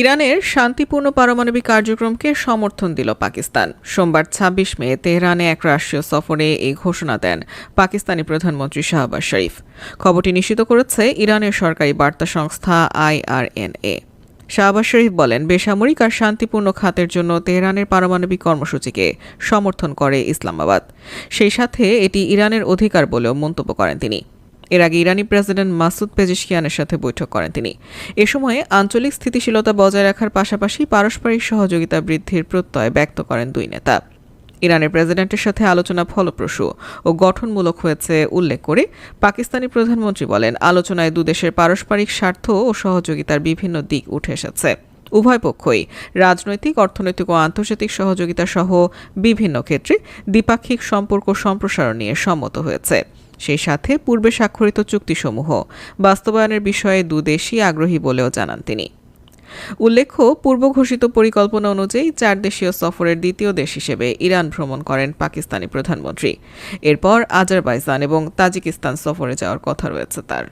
ইরানের শান্তিপূর্ণ পারমাণবিক কার্যক্রমকে সমর্থন দিল পাকিস্তান। সোমবার ২৬ মে তেহরানে এক রাষ্ট্রীয় সফরে এই ঘোষণা দেন পাকিস্তানি প্রধানমন্ত্রী শাহবাজ শরীফ। খবরটি নিশ্চিত করেছে ইরানের সরকারি বার্তা সংস্থা আইআরএনএ। শাহবাজ শরীফ বলেন, বেসামরিক আর শান্তিপূর্ণ খাতের জন্য তেহরানের পারমাণবিক কর্মসূচিকে সমর্থন করে ইসলামাবাদ। সেই সাথে এটি ইরানের অধিকার বলেও মন্তব্য করেন তিনি। এর আগে ইরানি প্রেসিডেন্ট মাসুদ পেজিশকিয়ানের সাথে বৈঠক করেন তিনি। এ সময়ে আঞ্চলিক স্থিতিশীলতা বজায় রাখার পাশাপাশি পারস্পরিক সহযোগিতা বৃদ্ধির প্রত্যয় ব্যক্ত করেন দুই নেতা। ইরানের প্রেসিডেন্টের সাথে আলোচনা ফলপ্রসূ ও গঠনমূলক হয়েছে উল্লেখ করে পাকিস্তানি প্রধানমন্ত্রী বলেন, আলোচনায় দুদেশের পারস্পরিক স্বার্থ ও সহযোগিতার বিভিন্ন দিক উঠে এসেছে। উভয় পক্ষই রাজনৈতিক, অর্থনৈতিক ও আন্তর্জাতিক সহযোগিতা সহ বিভিন্ন ক্ষেত্রে দ্বিপাক্ষিক সম্পর্ক সম্প্রসারণ নিয়ে সম্মত হয়েছে। সেই সাথে পূর্বে স্বাক্ষরিত চুক্তিসমূহ বাস্তবায়নের বিষয়ে দুদেশই আগ্রহী বলেও জানান তিনি। উল্লেখ্য, পূর্ব ঘোষিত পরিকল্পনা অনুযায়ী চার দেশীয় সফরের দ্বিতীয় দেশ হিসেবে ইরান ভ্রমণ করেন পাকিস্তানি প্রধানমন্ত্রী। এরপর আজারবাইজান এবং তাজিকিস্তান সফরে যাওয়ার কথা রয়েছে তার।